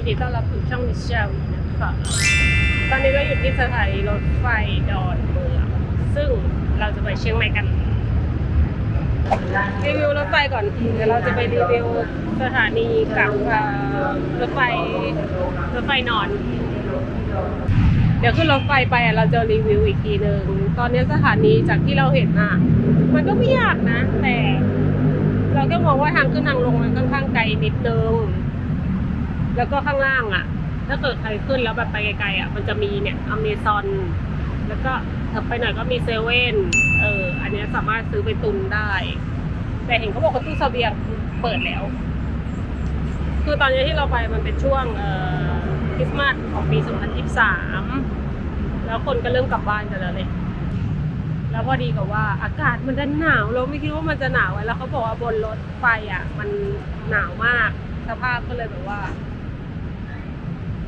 ยินดีต้อนรับสู่ช่องมิเชลนะคะ ตอนนี้ก็อยู่ที่สถานีรถไฟดอนเมืองซึ่งเราจะไปเชียงใหม่กัน รีวิวรถไฟก่อนเดี๋ยวเราจะไปรีวิวสถานีกับเอ่อรถไฟรถไฟนอน เดี๋ยวขึ้นรถไฟไปอะเราจะรีวิวอีกทีหนึ่งตอนนี้สถานีจากที่เราเห็นอะมันก็ไม่ยากนะ แต่ เราก็มองว่าทางขึ้นทางลงมันค่อนข้างไกลนิดนึง แล้วก็ข้างล่างอะ ถ้าเกิดใครขึ้นแล้วแบบไปไกลๆอะมันจะมีเนี่ยอเมซอนแล้วก็ถับไปหน่อยก็มีเซเว่นเอออันนี้สามารถซื้อไปตุนได้ แต่เห็นเขาบอกว่าตู้เสบียงเปิดแล้ว คือตอนนี้ที่เราไปมันเป็นช่วงเอ่อคริสต์มาสของปี 2023 แล้วคนก็เริ่มกลับบ้านกันแล้วเลยแล้วพอดีกับว่าอากาศมันดันหนาวเราไม่คิดว่ามันจะหนาวไว้แล้วเขาบอกว่าบนรถไฟอะ มันหนาวมากสภาพก็เลยแบบว่า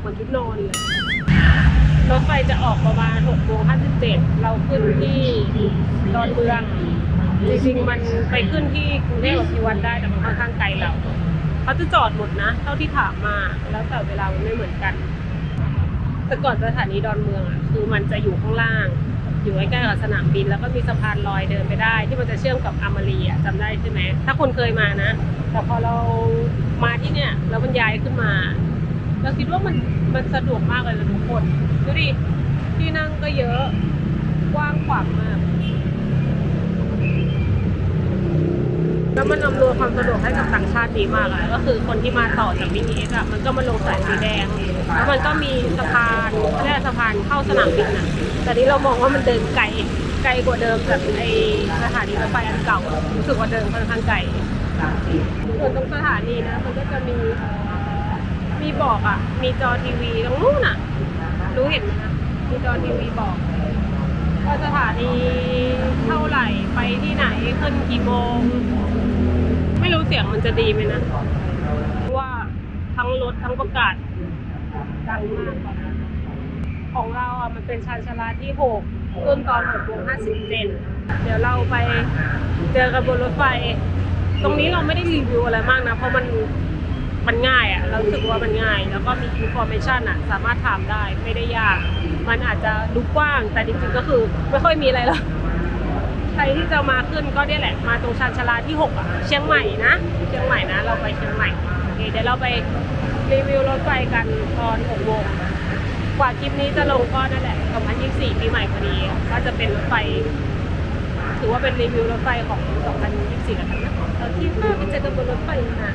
เหมือนชุดนอนเลยรถไฟจะออกประมาณ6โมง57 เราขึ้นที่ดอนเมือง จริงๆ มันไปขึ้นที่กรุงเทพกับพิวัตรได้แต่มันค่อนข้างไกลเราเขาจะจอดหมดนะ เท่าที่ถามมา แล้วแต่เวลามันไม่เหมือนกัน แต่ก่อนสถานีดอนเมืองอะ คือมันจะอยู่ข้างล่าง อยู่ใกล้ๆกับสนามบิน แล้วก็มีสะพานลอยเดินไปได้ ที่มันจะเชื่อมกับอามารีอะจำได้ใช่ไหม ถ้าคนเคยมานะ แต่พอเรามาที่เนี่ย แล้วมันย้ายขึ้นมา เราคิดว่ามันมันสะดวกมากเลยนะทุกคนดูดิที่นั่งก็เยอะกว้างขวางมาก แล้วมันอำนวยความสะดวกให้กับต่างชาติดีมากอะก็คือคนที่มาต่อจาก BTS อะมันก็มาลงสายสีแดง แล้วมันก็มีสะพานเขาเรียกว่สะพานเข้าสนามบินอะแต่นี้เรามองว่ามันเดินไกลไกลกว่าเดิมจากไอสถานีรถไฟอันเก่ารู้สึกว่าเดินค่อนข้างไกลส่วนตรงสถานีนะมันก็จะมี มีบอกอะมีจอทีวีตรงนู้นอะรู้เห็นไหมคะมีจอทีวีบอกว่าสถานีเท่าไหร่ไปที่ไหนขึ้นกี่โมง ไม่รู้เสียงมันจะดีไหมนะเพราะว่าทั้งรถทั้งประกาศดังมากของเราอะมันเป็นชานชาลาที่หกขึ้นตอนหกโมงห้าสิบเจ็ดเดี๋ยวเราไปเจอกันบนรถไฟ ตรงนี้เราไม่ได้รีวิวอะไรมากนะ เพราะมัน มันง่ายอะ่ะเรารู้สึกว่ามันง่าย แล้วก็มีอินโฟ a t ชันอะสามารถถามได้ไม่ได้ยาก มันอาจจะดูกว้างแต่จริงๆก็คือไม่ค่อยมีอะไรหรอกใครที่จะมาขึ้นก็เนี่ยแหละมาตรงชานชาลาที่6อะเชียงใหม่นะเชียงใหม่นะ เราไปเชียงใหม่โอเคเดี๋ยวเราไปรีวิวรถไฟกันตอน6โมงกว่าคลิปนี้จะลงก็นั่นแหละ2024ปีใหม่พอดีก็จะเป็นรถไฟถือว่าเป็นรีวิวรถไฟของ 2024แล้วกันนะโอเคค่ะไปเจอกันบนรถไฟนะ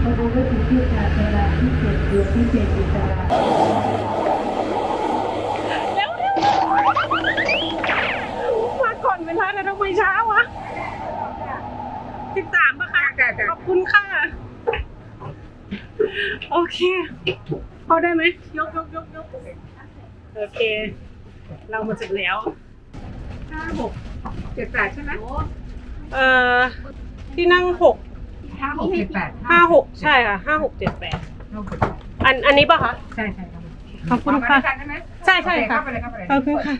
เขาบอกว่าถึงที่การเวลาที่เกิดเดือนที่เจ็ดอิสระเร็วเร็วมาก่อนเวลาแต่ทำไมช้าวะสิบสามปะคะขอบคุณค่ะ โอเคพอได้ไหมยกยกยกยกโอเค เรามาถึงแล้วห้าหก เจ็ดแปดใช่ไหมเอ่อที่นั่งหกห้าหกเจ็ดแปดห้าหกใช่ค่ะห้าหกเจ็ดแปดห้าหกอันอันนี้ปะคะใช่ใช่ครับขอบคุณค่ะเอามาด้วยกันใช่ไหมใช่ใช่ค่ะเข้าไปเลยเข้าไปเลยขอบคุณค่ะ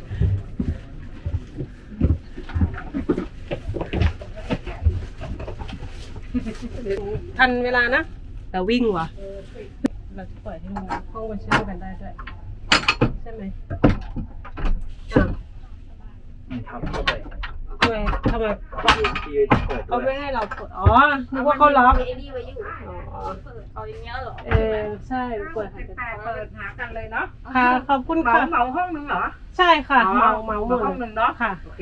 ทันเวลานะแต่วิ่งว่ะเราจะปล่อยให้มันห้องมันเชื่อมกันได้ด้วยใช่ไหมอะทำเข้าไปทำ ไมทำไมที่เปิดเขาด้วไม่ยให้เรากดอ๋อนึกว่าเขาล็อกไอ้นี่ไว้อยู่อ๋อเปิดเอาอย่างเงี้ยเหรอเออใช่เปิดหายเจ็ดใจแปดเปิดหากันเลยเนาะค่ะขอบคุณเหมาค่ะเหมาห้องนึงเหรอใช่ค่ะอ๋อเมาเมาหมดห้องหนึ่งเนาะค่ะโอเค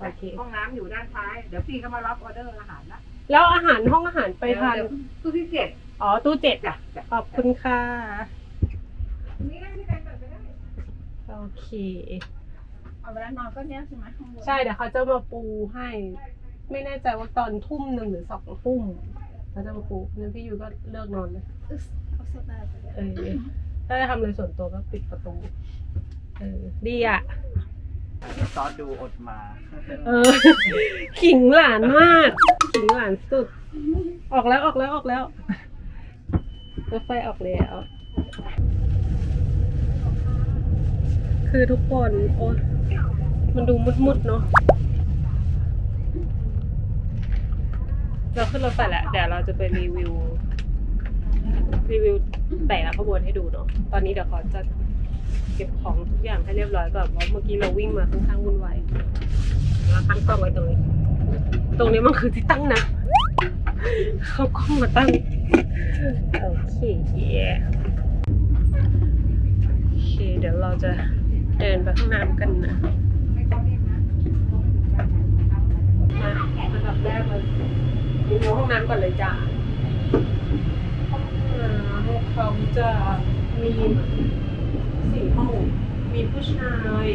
โอเคห้องน้ำอยู่ด้านท้ายเดี๋ยวพี่เขามารับออเดอร์อาหารนะแล้วอาหารห้องอาหารไปทานเดี๋ยวตู้ที่เจ็ดอ๋อตู้เจ็ดจ้ะจ้ะขอบคุณค่ะนี่ได้ที่ใครเปิดไปได้โอเค เอาเวลานอนก็เนี้ยใช่ไหมข้างบนใช่เดี๋ยวเขาจะมาปูให้ ไม่แน่ใจว่าตอนทุ่มหนึ่งหรือสองทุ่มเขาจะมาปูงั้นพี่ยูก็เลิกนอนเลยอึ๊สเอาเสื้อผ้าไปเลยเออถ้าจะทำอะไรส่วนตัวก็ปิดประตู เออ ดีอะ ซอสดูอดมา เออ ขิงหลานมาก ขิงหลานสุด ออกแล้วออกแล้วออกแล้วรถไฟออกแล้ว คือทุกคน โอ้ มันดูมุดๆเนาะเราขึ้นรถไฟแล้วเดี๋ยวเราจะไปรีวิว รีวิวแต่ละขบวนให้ดูเนาะตอนนี้เดี๋ยวขอจะเก็บของทุกอย่างให้เรียบร้อยก่อนเพราะเมื่อกี้เราวิ่งมาค่อนข้างวุ่นวายเราตั้งกล้องไว้ตรงนี้ ตรงนี้มันคือที่ตั้งนะเขากล้องมาตั้งโอเคโอเค เดี๋ยวเราจะเดินไปห้องน้ำกันนะ มา อันดับแรกเลยรีวิวห้องน้ำก่อนเลยจ้าห้องน้ำเขาจะมีสี่ห้อง มีผู้ชาย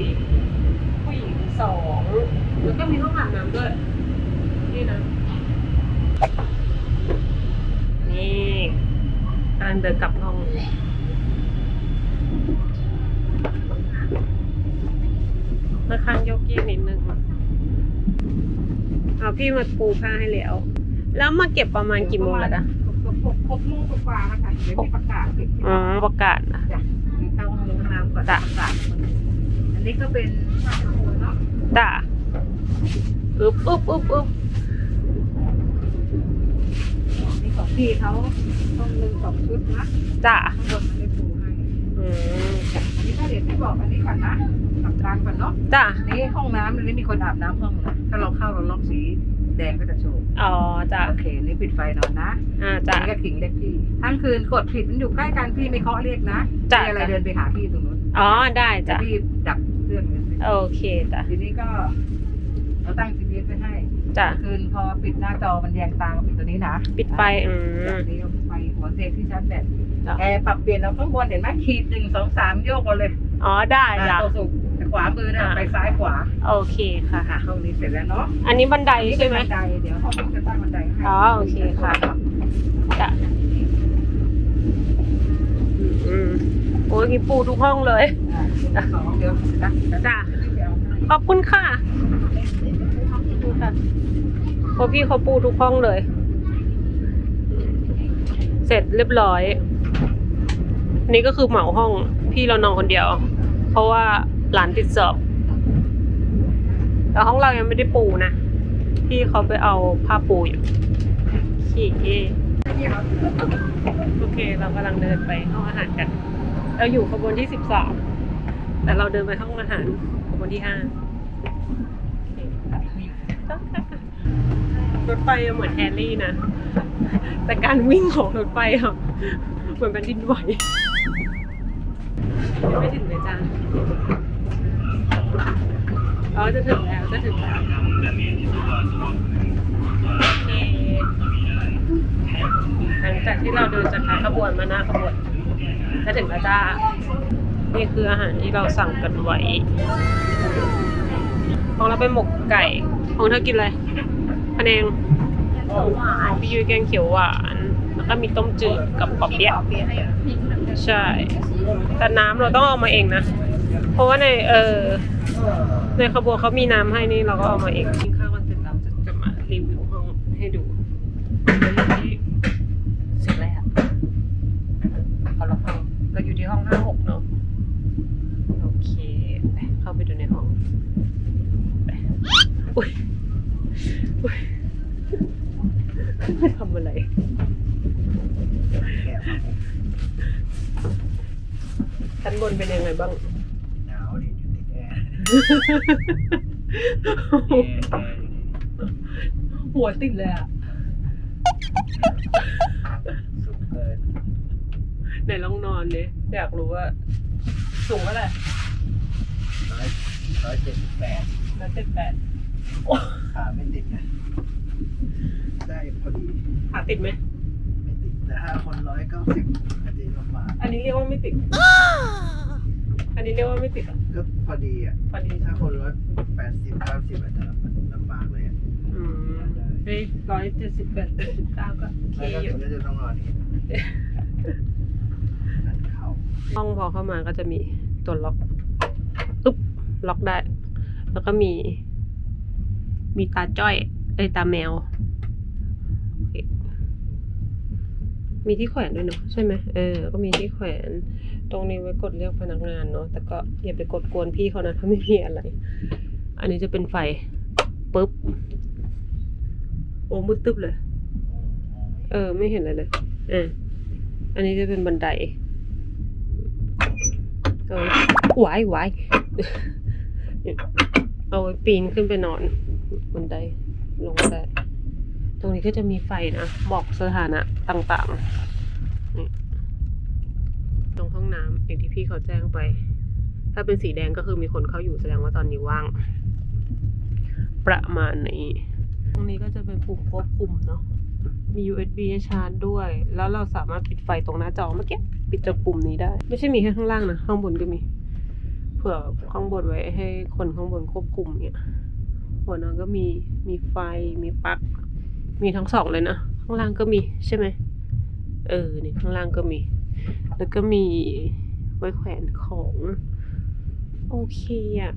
ผู้หญิงสองแล้วก็มีห้องอาบน้ำด้วย นี่นะ นี่กำลังเดินกลับห้อง มาข้างโยกเยกนิดนึง เอา พี่มาปูผ้าให้แล้ว แล้วมาเก็บประมาณกี่โมงแล้วนะหกหกโมงกว่าๆแล้วค่ะเดี๋ยวมีประกาศปิดอ๋อประกาศนะจ้ะมีเข้าห้องน้ำก่อนจ้ะประกาศอันนี้ก็เป็นห้องน้ำเนาะจ้าอึบอึบอึบอึบนี่ของพี่เขาห้องหนึ่งสองชุดนะจ้าข้างบนมันได้ปูให้ อืมอันนี้ก็เดี๋ยวพี่บอกอันนี้ก่อนนะหลักการก่อนเนาะจ้าอันนี้ห้องน้ำอันนี้มีคนอาบน้ำห้องนะถ้าเราเข้าเราล็อกสีแดงก็จะโชว์อ๋อจ้าโอเคอันนี่ปิดไฟนอนนะอ่าอัจ้านนี้ก็ขิงเรียกพี่ทั้งคืนกดผิดมันอยู่ใกล้กันพี่ไม่เคาะเรียกนะจ้ะมีอะไรเดินไปหาพี่ตรงนู้นอ๋อได้จ้าพี่ดับเครื่องเลยโอเคจ้าทีนี้ก็เราตั้ง GPS ไว้ให้จ้าคืนพอปิดหน้าจอมันแยงตาก็ปิดตัวนี้นะปิดไฟอืมจากนี้เอาไปหัวเซฟที่ชาร์จแบต จ้ะแอร์ปรับเปลี่ยนเอาข้างบนเห็นไหมขีดหนึ่งสองสามโยกเอาเลยอ๋อได้จ้าตัวสุกแต่ขวามือนะอ่าไปซ้ายขวาโอเคค่ะ อะห้องนี้เสร็จแล้วเนาะอันนี้บันไดอันนี้ใช่เป็นไหมบันไดเดี๋ยวห้องนี้จะตั้งบันไดให้อ๋อโอเคค่ะ จ้ะอืมโอ้ยมีปูทุกห้องเลย อะสองเดี๋ยวนะจ้ะขอบคุณค่ะเพราะพี่เขาปูทุกห้องเลย เสร็จเรียบร้อย นี่ก็คือเหมาห้องพี่เรานอนคนเดียว เพราะว่าหลานติดสอบ แต่ห้องเรายังไม่ได้ปูนะ พี่เขาไปเอาผ้าปูอยู่ขี่โอเค เรากำลังเดินไปห้องอาหารกัน เราอยู่ขบวนที่สิบสองแต่เราเดินไปห้องอาหารขบวนที่ห้าโรถไฟเหมือนแฮร์รี่นะ แต่การวิ่งของรถไฟอะเหมือนแผ่นดินไหว ยังไม่ถึงเลยจ้าอ๋อจะถึงแล้วจะถึงแล้วโอเคหลังจากที่เราเดินจากท้ายขบวนมาหน้าขบวนจะถึงแล้วจ้า นี่คืออาหารที่เราสั่งกันไว้ของเราเป็นหมกไก่ของเธอกินอะไรพะแนงของพี่ยุ้ยแกงเขียวหวานแล้ว ก็มีต้มจืดกับปอเปี๊ยะใช่ แต่น้ำเราต้องเอามาเองนะ เพราะว่าในเออในขบวนเขามีน้ำให้นี่เราก็เอามาเองกินข้าวกันเสร็จแล้ว ชั้นบนเป็นยังไงบ้าง หนาวดิอยู่ติดแอร์แอร์แอร์อยู่นี่หัวติดเลยอะ สูงเกินไหนลองนอนเนี่ยอยากรู้ว่า สูงเท่าไหร่ร้อยร้อยเจ็ดสิบแปดร้อยเจ็ดแปดขาไม่ติดนะได้พอดีขาติดไหม ไม่ติดแต่ถ้าคนร้อยเก้าสิบก็จะลำบากอันนี้เรียกว่าไม่ติด อันนี้เรียกว่าไม่ติดเหรอก็พอดีอะพอดีถ้าคนร้อยแปดสิบเก้าสิบอาจจะลำบากเลยอะอืมเฮ้ยร้อยเจ็ดสิบแปดเจ็ดสิบเก้าก็โอเคแล้วก็อยู่ถึงก็จะต้องรอนี้อันเข่าห้องพอเข้ามาก็จะมีตัวล็อกอึ๊บล็อกได้ แล้วก็มี มีตาจ้อยเอ้ยตาแมวโอเค มีที่แขวนด้วยเนาะใช่ไหมเออ ก็มีที่แขวน ตรงนี้ไว้กดเรียกพนักงานเนาะ แต่ก็อย่าไปกดกวนพี่เขานะถ้าไม่มีอะไร อันนี้จะเป็นไฟปุ๊บ โอ้มืดตึ๊บเลย เออ ไม่เห็นอะไรเลยอะอันนี้จะเป็นบันไดเอาไว้ไหวายหวเอาไว้ปีนขึ้นไปนอนบันไดลงได้ ตรงนี้ก็จะมีไฟนะ บอกสถานะต่างๆนี่ตรงห้องน้ำอย่างที่พี่เขาแจ้งไป ถ้าเป็นสีแดงก็คือมีคนเข้าอยู่แสดงว่าตอนนี้ว่าง ประมาณนี้ ตรงนี้ก็จะเป็นปุ่มควบคุมเนาะมี USB ให้ชาร์จด้วย แล้วเราสามารถปิดไฟตรงหน้าจอเมื่อกี้ปิดจากปุ่มนี้ได้ ไม่ใช่มีแค่ข้างล่างนะ ข้างบนก็มี เผื่อข้างบนไว้ให้คนข้างบนควบคุมเนี่ยหัวนอนก็มีมีไฟมีปลั๊ก มีทั้งสองเลยนะ ข้างล่างก็มีใช่ไหมเออนี่ข้างล่างก็มี แล้วก็มีไว้แขวนของ โอเคอะ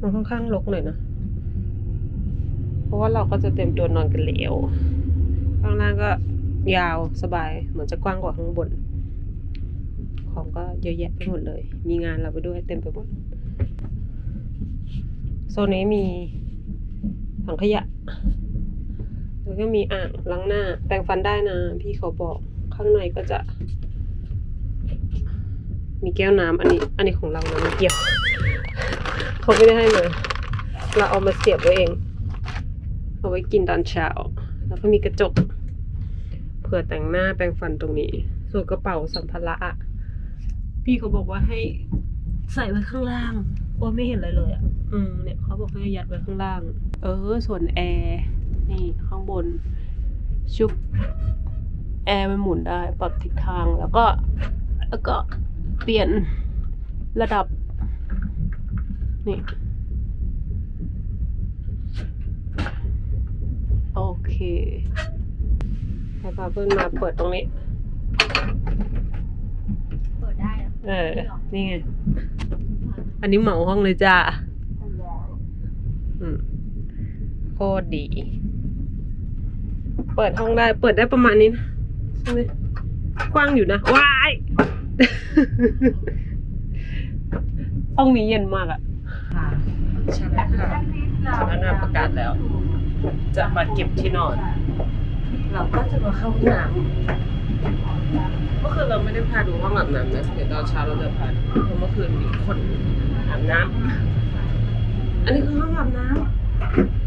มันค่อนข้างรกหน่อยนะ เพราะว่าเราก็จะเต็มตัวนอนกันแล้ว ข้างล่างก็ยาวสบายเหมือนจะกว้างกว่าข้างบน ของก็เยอะแยะไปหมดเลย มีงานเราไปด้วยเต็มไปหมดโซนนี้มี ถังขยะ แล้วก็มีอ่างล้างหน้า แปรงฟันได้นะ พี่เขาบอกข้างในก็จะ มีแก้วน้ำอันนี้ อันนี้ของเรานะไม่เกี่ยวเขาไม่ได้ให้มาเราเอามาเสียบไว้เอง เอาไว้กินตอนเช้า แล้วก็มีกระจก เผื่อแต่งหน้าแปรงฟันตรงนี้ ส่วนกระเป๋าสัมภาระอะพี่เขาบอกว่าให้ใส่ไว้ข้างล่างโอ้ไม่เห็นอะไรเลยอะอืมเนี่ยเขาบอกให้ยัดไว้ข้างล่าง เออ ส่วนแอร์นี่ข้างบน ชุบแอร์มันหมุนได้ ปรับทิศทางแล้วก็ แล้วก็เปลี่ยนระดับ นี่ โอเคให้พาเพื่อนมาเปิดตรงนี้ เปิดได้เหรอเออ นี่ไง อันนี้เหมาห้องเลยจ้า อืม โคตรดี เปิดห้องได้ เปิดได้ประมาณนี้นะใช่ไหมกว้างอยู่นะ ว้าย ห้องนี้เย็นมากอะค่ะใช่แล้วค่ะพนักงานประกาศแล้ว จะมาเก็บที่นอน เราก็จะมาเข้าห้องน้ำเมื่อคืนเราไม่ได้พาดูห้องอาบน้ำนะ เดี๋ยวตอนเช้าเราจะพาดูเพราะเมื่อคืนมีคนอาบน้ำอันนี้คือห้องอาบน้ำ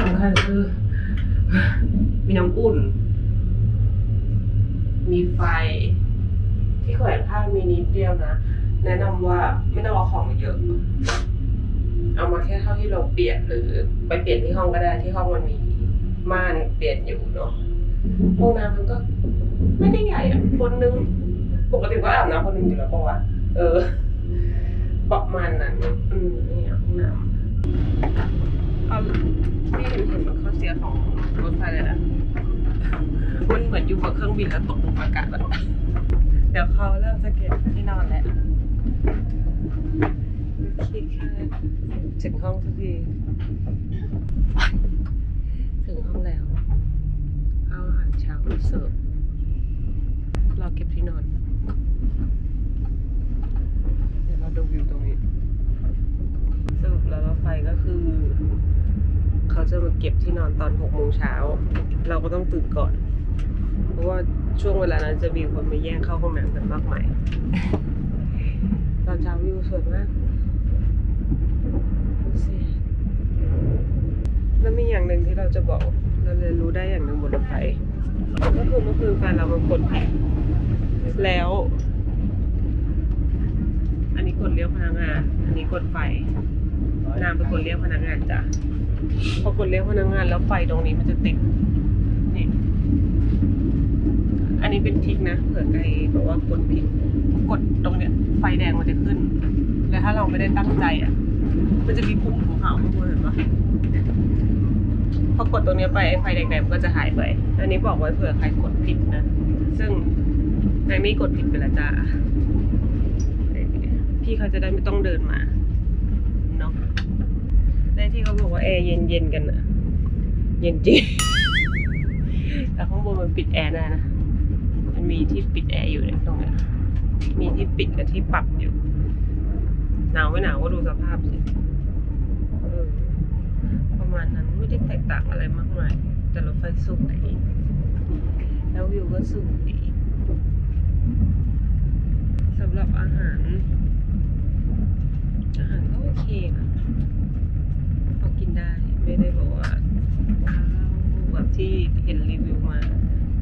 สำคัญคือ มีน้ำอุ่น มีไฟ ที่แขวนผ้ามีนิดเดียวนะ แนะนำว่าไม่ต้องเอาของเยอะ เอามาแค่เท่าที่เราเปลี่ยนหรือ ไปเปลี่ยนที่ห้องก็ได้ที่ห้องมันมีม่านเปลี่ยนอยู่เนาะห้องน้ำมันก็ ไม่ได้ใหญ่อะคนนึง ปกติก็อาบน้ำคนนึงอยู่แล้วปะวะเออประมาณนั้นอืมนี่อะห้องน้ำ เอาที่เห็นเห็นมันข้อเสียของรถไฟเลยนะมันเหมือนอยู่บนเครื่องบินแล้วตกลงอากาศแบบเดี๋ยวเขาเริ่มจะเก็บที่นอนแล้วโอเคค่ะถึงห้องสักที ถึงห้องแล้ว เอาอาหารเช้ามาเสิร์ฟรอเก็บที่นอน เดี๋ยวเราดูวิวตรงนี้ สรุปแล้วรถไฟก็คือ เขาจะ มาเก็บที่นอนตอนหกโมงเช้า เราก็ต้องตื่นก่อน เพราะว่าช่วงเวลานั้นจะมีคนมาแย่งเข้าห้องน้ำกันมากมาย ตอนเช้าวิวสวยมากดูสิแล้วมีอย่างหนึ่งที่เราจะบอกเราเรียนรู้ได้อย่างหนึ่งบนรถไฟก็คือเมื่อคืนแฟนเรามากดแล้ว อันนี้กดเรียกพนักงาน อันนี้กดไฟนามไปกดเรียกพนักงานจ้ะ พอกดเรียกพนักงานแล้วไฟตรงนี้มันจะติดนี่อันนี้เป็นทิกนะเผื่อใครแบบว่ากดผิดกดตรงเนี้ย ไฟแดงมันจะขึ้น แล้วถ้าเราไม่ได้ตั้งใจอะ มันจะมีปุ่มขาวๆข้างบนเห็นปะพอกดตรงเนี้ยไปไอ้ไฟแดงๆมันก็จะหายไป อันนี้บอกไว้เผื่อใครกดผิดนะ ซึ่งนายไม่กดผิดไปแล้วจ้าพี่เขาจะได้ไม่ต้องเดินมา ในที่เขาบอกว่าแอร์เย็นๆกันนะเย็นจริง แต่ข้างบนมันปิดแอร์ได้นะ มันมีที่ปิดแอร์อยู่เนี่ยตรงนี้มีที่ปิดกับที่ปรับอยู่ หนาวไม่หนาวก็ดูสภาพสิประมาณนั้นไม่ได้แตกต่างอะไรมากมาย แต่รถไฟสูงดีแล้ววิวก็สูงดีสำหรับอาหาร อาหารก็โอเคนะพอกินได้ ไม่ได้บอกว่าว้าวแบบที่เห็นรีวิวมา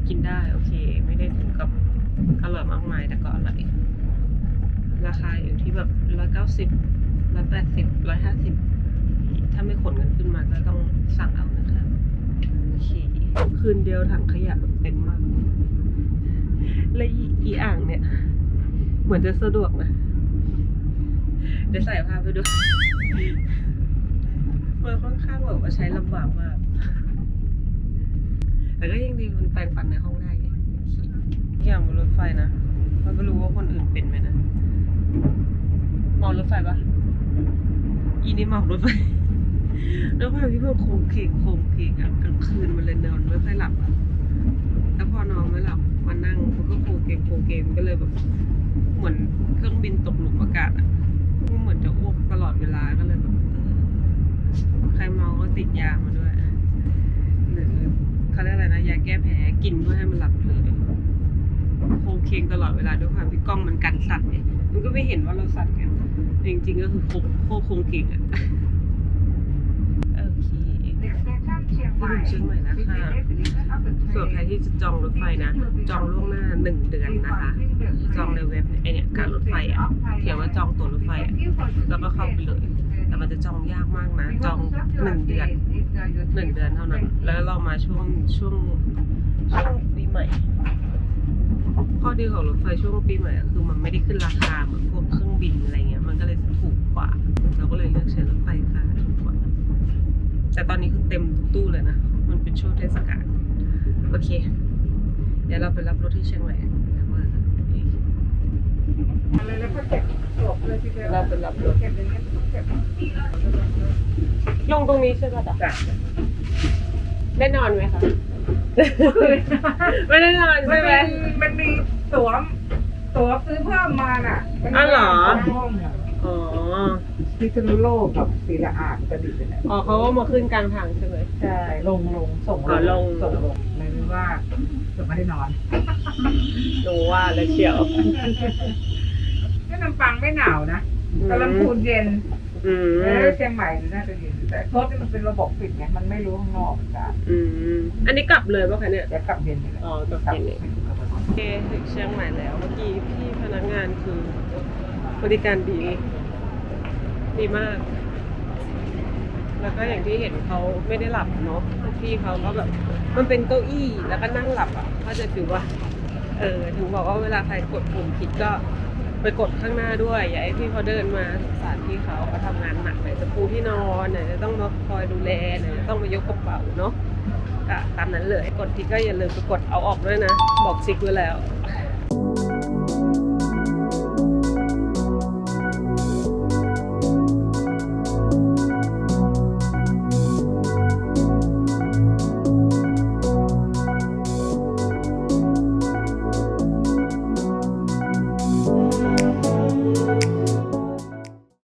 กินได้โอเค ไม่ได้ถึงกับอร่อยมากมายแต่ก็อร่อย ราคาอยู่ที่แบบร้ อยเก้าสิบร้อยแปดสิบร้อยห้าสิบถ้าไม่ขนกันขึ้นมาก็ต้องสั่งเอานะคะโอเคคืนเดียวถังขยะเต็มมาก และอีอีอ่างเนี่ย เหมือนจะสะดวกนะ เดี๋ยวใส่ผ้าไปด้วยมันค่อนข้างแบบว่าใช้ลำบากมาก แต่ก็ยังดีมันแปลงฟันในห้องได้ไงอย่างบนรถไฟนะ มันก็รู้ว่าคนอื่นเป็นไหมนะ เมารถไฟปะอีนี่เมารถไฟแล้วความที่มันโคงเคงโคงเคงอะกลางคืนมันเลยนอนไม่ค่อยหลับอะแล้วพอนอนไม่หลับมานั่งมันก็โคงเคงโคงเคงก็เลยแบบเหมือนเครื่องบินตกหลุมอากาศอะมันเหมือนจะอ้วกตลอดเวลาก็เลยแบบเออใครเมาก็ติดยามาด้วยหรือเขาเรียกอะไรนะยาแก้แพ้กินเพื่อให้มันหลับเลยโคงเคงตลอดเวลาด้วยความที่กล้องมันกันสั่นไงมันก็ไม่เห็นว่าเราสั่นไง จริงๆก็คือโคงโคงโคงเคงอะโอเคที่ถึงเชียงใหม่แล้วค่ะส่วนใครที่จะจองรถไฟนะ จองล่วงหน้าหนึ่งเดือนนะคะ จองในเว็บไอเนี่ยการรถไฟอะเขียนว่าจองตั๋วรถไฟอะแล้วก็เข้าไปเลย แต่มันจะจองยากมากนะ จองหนึ่งเดือนหนึ่งเดือนเท่านั้น แล้วเรามาช่วงช่วงช่วงปีใหม่ ข้อดีของรถไฟช่วงปีใหม่อะคือมันไม่ได้ขึ้นราคาเหมือนพวกเครื่องบินอะไร แต่ตอนนี้คือเต็มทุกตู้เลยนะ มันเป็นช่วงเทศกาลโอเค เดี๋ยวเราไปรับรถที่เชียงใหม่แล้วว่ากันอีกแล้วก็เก็บจบเลยทีเดียวเราไปรับรถเก็บอย่างนี้เก็บลงตรงนี้ใช่ป่ะจ๊ะจ้ะได้นอนไหมคะไม่ได้นอนมัใช่นไหมมีมันมีตั๋วตั๋วซื้อเพิ่มมาน่ะอ้าวเหรอห้องอะอ๋อ พิษณุโลกกับศรีละอาดกระดิ่งเนี่ยอ๋อเขาก็มาขึ้นกลางทางใช่ไหม ใช่ลงลงส่งอ๋อลง ส่งลงเลยรู้ว่าจะไม่ได้นอนหนูว่าแล้วเชียวที่ลำปางไม่หนาวนะแต่ลำพูนเย็นอืมแล้วเชียงใหม่น่าจะเย็นแต่รถนี่มันเป็นระบบปิดไงมันไม่รู้ข้างนอกจ้ะอืมอันนี้กลับเลยป่ะคะเนี่ย เดี๋ยวกลับเย็นนี่แหละอ๋อกลับเย็นเองโอเคถึงเชียงใหม่แล้ว เมื่อกี้พี่พนักงานคือบริการดี ดีมาก แล้วก็อย่างที่เห็นเขาไม่ได้หลับเนาะพี่เขาก็แบบ มันเป็นเก้าอี้แล้วก็นั่งหลับอะเขาจะถือว่า เออถึงบอกว่าเวลาใครกดปุ่มผิดก็ไปกดข้างหน้าด้วย อย่าให้พี่เขาเดินมาสงสารพี่เขาเขาทำงานหนักไหนจะปูที่นอนไหนจะต้องมาคอยดูแลไหนจะต้องมายกกระเป๋าเนาะก็ตามนั้นเลยกดผิดก็อย่าลืมไปกดเอาออกด้วยนะ บอกซิกไว้แล้ว